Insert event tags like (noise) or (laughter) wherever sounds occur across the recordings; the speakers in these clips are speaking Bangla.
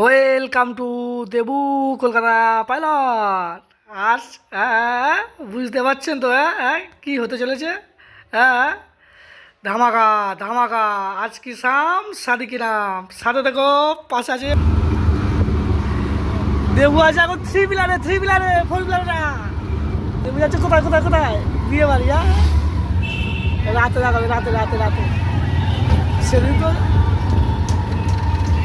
Welcome to Debu Kolkata pilot আজ হ্যাঁ বুঝতে পারছেন তো হ্যাঁ হ্যাঁ কী হতে চলেছে? হ্যাঁ ধামাকা ধামাকা, আজ কি সাম সাদি কি নাম সাথে দেখো, পাশে আছে দেবু আছে এখন থ্রি বিলারে থ্রি বিলারে ফোর বিলারে না দেবু যাচ্ছে কোথায় কোথায় কোথায়? বিয়ে বাড়ি হ্যাঁ? রাতে লাগাবে, রাতে রাতে রাতে। সেদিন তো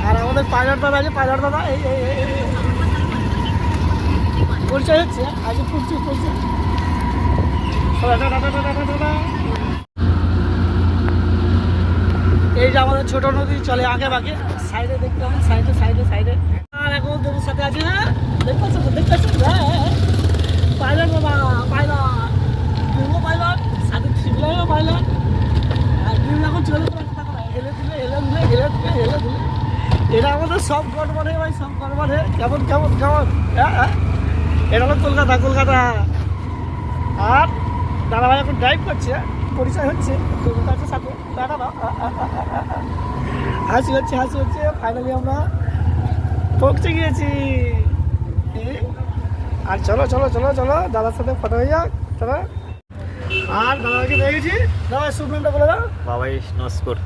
আর আমাদের পাইলট দাদা আছে পাইলট দাদা, এই। পরিচয় হচ্ছে? আজকে পরিচয় পরিচয়। এই যে আমাদের ছোট নদী, চলে আগে বাগে সাইডে দেখতে হবে, সাইডে সাইডে সাইডে। আর এখন দেবুর সাথে আছে পাচ্ছ দেখতে দেখতে পাচ্ছ তো? হ্যাঁ হ্যাঁ পাইলট বাবা পাইলট দেবু পাইলট সাথে থ্রিলারও পাইলট আর দেবু এখন চলে পড়ে কথা কথা হেলে দিলে হেলে দিলে হেলে দিলে হেলে দিলে এটা আমাদের সব গড়বড়ে ভাই, সব গড়বড়ে কেমন কেমন কেমন? হ্যাঁ হ্যাঁ। এটা হলো কলকাতা কলকাতা। আর দাদা ভাই এখন ড্রাইভ করছে, পরিচয় হচ্ছে কাছে সাথে। দেখা দাও হাসি হচ্ছে হাসি হচ্ছে। ফাইনালি আমরা পৌঁছে গিয়েছি। আর চলো চলো চলো চলো, দাদার সাথে ফটো হয়ে যাক, চলো। আর দাদাকে পেয়ে গেছি। দাদা শুভনামটা বলে দাও। বাবাই নস্কর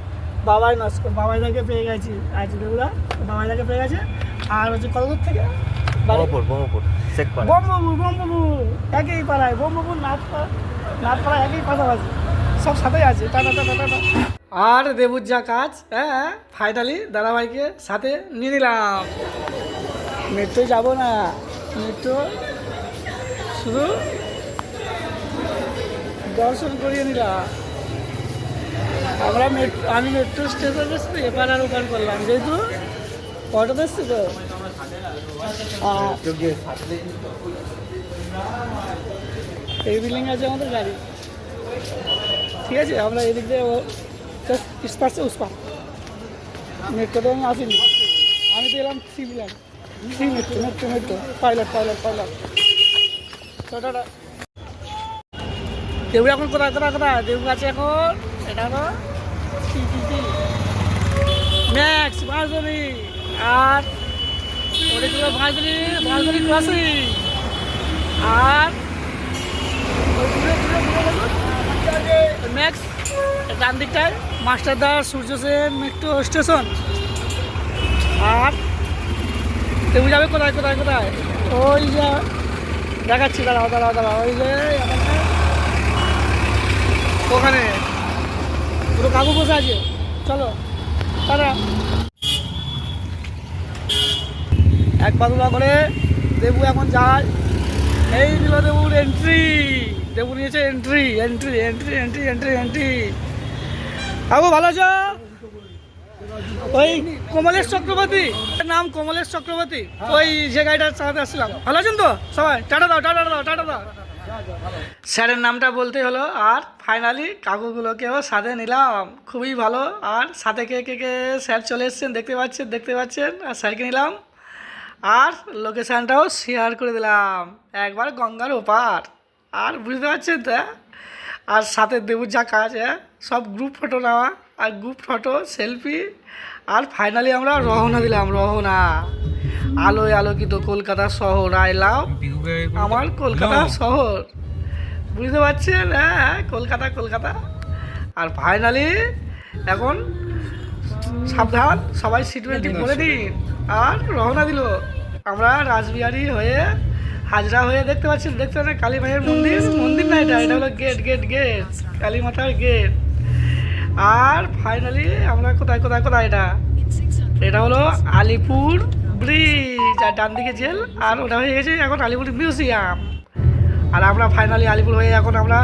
বাবাই নস্কর বাবাইদাকে পেয়ে গেছি। আজ দেবুদা বাবাইদাকে পেয়ে গেছে। আর হচ্ছে কত দূর থেকে বহপুর শেখপাড়া। বোমবাবু বোমবাবু একই পাড়ায়। বোমবাবু নাথপাড়া নাথপাড়া একই পাশাপাশি। সব সাথেই আছে। টাটা টাটা টাটা আর দেবুর যা কাজ হ্যাঁ ফাইনালি দাদাভাইকে সাথে নিয়ে নিলাম। মেট্রো যাব না। মেট্রো শুধু দর্শন করিয়ে নিলাম। আমরা আমি মেট্রো স্টেশন এপার আর ওপার করলাম। যেহেতু অটোতে তো এই বিল্ডিং আছে আমাদের গাড়ি। ঠিক আছে, আমরা এদিক দিয়ে জাস্ট ইস্পার উস্পার মেট্রোতে আমি আসিনি। আমি তো এলাম three wheeler three metro metro metro pilot pilot pilot tata Debu এখন কোথায়? কোথায় কোথায়? দেবু আছে এখন কি ম্যাক্স মাঝুরি আর ওদিকে ভাজরি ভাজরি ক্রসিং আর ম্যাক্স ডান দিকটায় মাস্টারদা সূর্য সেন মেট্রো স্টেশন আর তুমি যাবে কোথায় কোথায় কোথায়? ওই যে, দেখাচ্ছি, দাঁড়াও দাঁড়াও দাঁড়াও, ওই যে ওখানে। পুরো কাকু বসে আছে। চলো তারা এক বাদুলা করে দেবু এখন যায়। এই দিল দেবুর এন্ট্রি দেবু নিয়েছে entry entry entry entry entry entry কাকু ভালো আছো? ওই কমলেশ চক্রবর্তী। নাম কমলেশ চক্রবর্তী। ওই যে গাড়িটার চালাতে আসছিলাম। ভালো আছেন তো? সবাই টাটা দাও টাটা দাও টাটা দাও। স্যারের নামটা বলতে হলো, আর ফাইনালি কাকুগুলোকেও সাথে নিলাম। খুবই ভালো, আর সাথে কে কে কে স্যার চলে এসছেন দেখতে পাচ্ছেন দেখতে পাচ্ছেন, আর স্যারকে নিলাম। আর লোকেশানটাও শেয়ার করে দিলাম, একবার গঙ্গার ওপার। আর বুঝতে পারছেন তো? আর সাথে দেবুর যা কাজ হ্যাঁ সব গ্রুপ ফটো নেওয়া, আর গ্রুপ ফটো সেলফি আর ফাইনালি আমরা রওনা দিলাম, রওনা। আলোয় আলোকিত কলকাতা শহর আই লাভ আমার কলকাতা শহর। বুঝতে পারছেন? হ্যাঁ কলকাতা কলকাতা। আর ফাইনালি এখন সাবধান সবাই সিট বেল্ট করে দিন। আর রওনা দিল। আমরা রাসবিহারি হয়ে হাজরা হয়ে দেখতে পাচ্ছেন দেখতে পাচ্ছেন কালী মায়ের মন্দির? মন্দির না এটা? এটা হলো গেট গেট গেট কালী মাতার গেট আর ফাইনালি আমরা কোথায় কোথায় কোথায় এটা? এটা হলো আলিপুর ব্রিজ, আর ডান দিকে জেল, আর ওটা হয়ে গেছে এখন আলিপুর মিউজিয়াম। আর আমরা ফাইনালি আলিপুর হয়ে এখন আমরা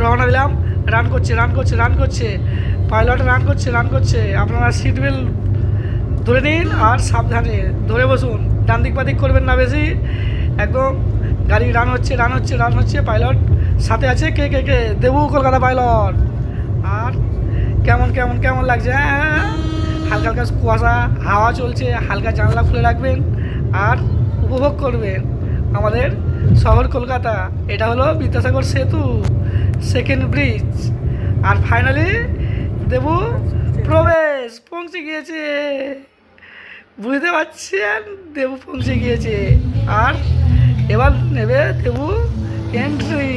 রওনা দিলাম। রান করছে রান করছে রান করছে। পাইলট রান করছে রান করছে। আপনারা সিট বেল্ট ধরে নিন আর সাবধানে ধরে বসুন। ডান দিক বাদিক করবেন না বেশি। একদম গাড়ি রান হচ্ছে রান হচ্ছে রান হচ্ছে। পাইলট সাথে আছে কে কে কে? দেবু, কলকাতা পাইলট আর কেমন কেমন কেমন লাগছে হ্যাঁ? হালকা হালকা কুয়াশা, হাওয়া চলছে, হালকা জানলা খুলে রাখবেন আর উপভোগ করবেন আমাদের শহর কলকাতা। এটা হলো বিদ্যাসাগর সেতু সেকেন্ড ব্রিজ আর ফাইনালি দেবু প্রবেশ, পৌঁছে গিয়েছে। বুঝতে পারছেন? দেবু পৌঁছে গিয়েছে। আর এবার নেবে দেবু এন্ট্রি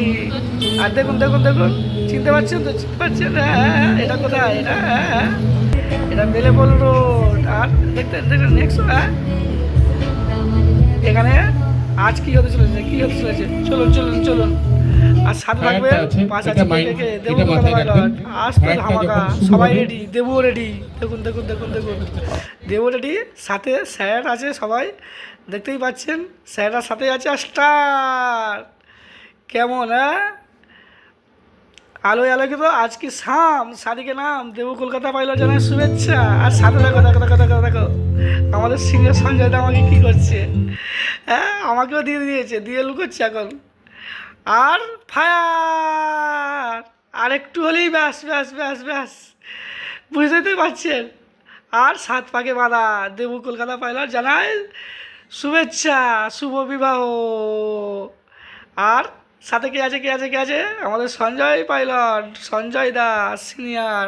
আর দেখুন দেখুন দেখুন। চিনতে পারছেন তো? চিনতে পারছেন হ্যাঁ, এটা কোথায়? এটা। এটা বেলেবল রোড। আর দেখতে দেখতে নেক্সট হ্যাঁ? এখানে আজ কি হতে চলেছে? কি হতে চলেছে? চলুন চলুন চলুন। আর সাথে থাকবে পাঁচ আছে মাইন্ড- কে কে? দেবু? আজ তো ধামাকা। সবাই রেডি দেবুও রেডি দেখুন দেখুন দেখুন দেখুন। দেবু রেডি সাথে স্যার আছে সবাই। দেখতেই পাচ্ছেন স্যাররা সাথে আছে। আর স্টার কেমন হ্যাঁ? আলোয় আলোকিত, আজ কি শাম? সাদিকে নাম, দেবু কলকাতা পাইল জানাই শুভেচ্ছা। আর সাথে দেখো দেখো দেখো দেখো দেখো, আমাদের সিনিয়র সঞ্জয় দা আমাকে কী করছে? হ্যাঁ আমাকেও দিয়ে দিয়েছে, দিয়ে লুকোচ্ছে এখন। আর ফায়ার! আর একটু হলেই ব্যাস ব্যাস ব্যাস ব্যাস। বুঝতেই তো পারছেন? আর সাত পাকে বাঁধা, দেবু কলকাতা পাইলট জানায় শুভেচ্ছা, শুভ বিবাহ। আর সাথে কে আছে কে আছে কে আছে? আমাদের সঞ্জয় পাইলট, সঞ্জয় দাস, সিনিয়র।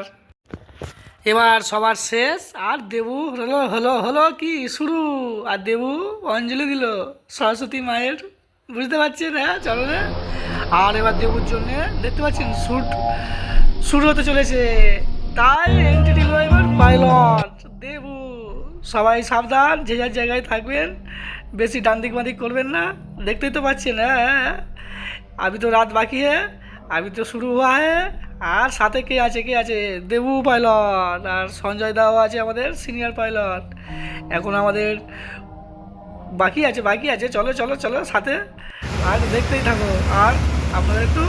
এবার সবার শেষ। আর দেবু, হলো হলো হলো কি? শুরু। আর দেবু অঞ্জলি দিল, সরস্বতী মায়ের। বুঝতে পারছেন হ্যাঁ চলো আর এবার দেবুর জন্যে দেখতে পাচ্ছেন শ্যুট শুরু হতে চলেছে। তাই এন্ট্রি দিল এবার পাইলট, দেবু। সবাই সাবধান, যে যার জায়গায় থাকবেন। বেশি ডান দিক বাঁদিক করবেন না। দেখতেই তো পাচ্ছেন হ্যাঁ। अभी तो रात बाकी है अभी तो शुरू हुआ है আর সাথে কে আছে কে আছে দেবু পাইলট আর সঞ্জয় দাও আছে আমাদের সিনিয়র পাইলট এখন আমাদের বাকি আছে বাকি আছে চলো চলো চলো সাথে আর দেখতেই থাকো আর আপনাদের একটু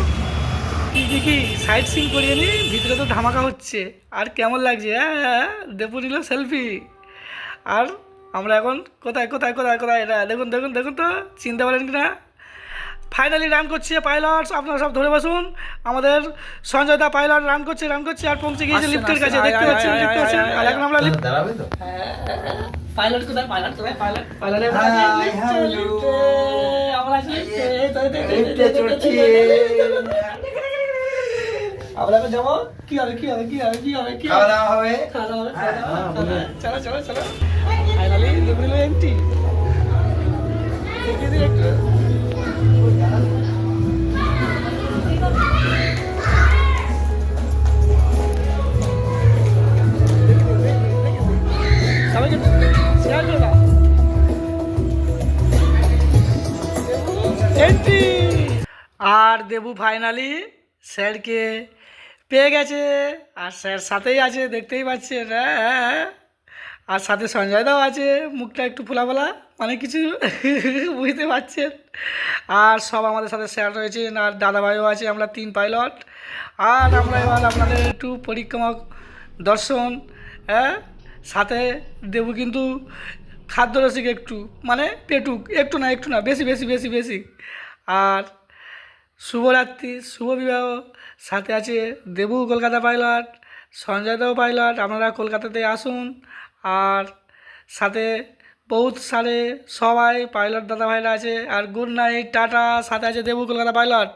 কি কি কি সাইড সিন করিয়ে নিই ভিতরে তো ধামাকা হচ্ছে আর কেমন লাগছে হ্যাঁ হ্যাঁ দেবু নিল সেলফি আর আমরা এখন কোথায় কোথায় কোথায় কোথায় এটা দেখুন দেখুন দেখুন তো চিনতে পারেন কি না ফাইনালি রান করছে পাইলট আপনারা সব ধরে বসুন আমাদের সঞ্জয় দা পাইলট রান করছে রান করছে আর পৌঁছে গিয়েছে লিফটের কাছে দেখতে পাচ্ছেন দেখতে পাচ্ছেন আর এখন আমরা লিফট দাঁড়াবে তো পাইলট কোথায় পাইলট কোথায় পাইলট পাইলট. আমরা লিফটে লিফটে চড়ছি। আমরা এখন যাব কি হবে কি হবে কি হবে কি হবে কি খাওয়া হবে খাওয়া দাওয়া হবে, খাওয়া দাওয়া হ্যাঁ, হবে। বলুন। চলো চলো চলো ফাইনালি দেবুল এন্ট্রি আর দেবু ফাইনালি স্যারকে পেয়ে গেছে। আর স্যার সাথেই আছে, দেখতেই পাচ্ছেন হ্যাঁ। আর সাথে সঞ্জয় দাও আছে, মুখটা একটু ফোলা ফোলা অনেক কিছু (laughs) বুঝতে পারছেন। আর সব আমাদের সাথে স্যার রয়েছেন, আর দাদাভাইও আছে, আমরা তিন পাইলট আর আমরা এবার আপনাদের একটু পরিক্রমা দর্শন হ্যাঁ। সাথে দেবু কিন্তু খাদ্য রসিক একটু মানে পেটুক, একটু না একটু না, বেশি বেশি বেশি বেশি। আর শুভরাত্রি শুভ বিবাহ সাথে আছে দেবু কলকাতা পাইলট সঞ্জয়দাও পাইলট, আপনারা কলকাতাতে আসুন। আর সাথে বহুত সারে সবাই পাইলট দাদা ভাইরা আছে। আর গুড নাইট টাটা। সাথে আছে দেবু কলকাতা পাইলট।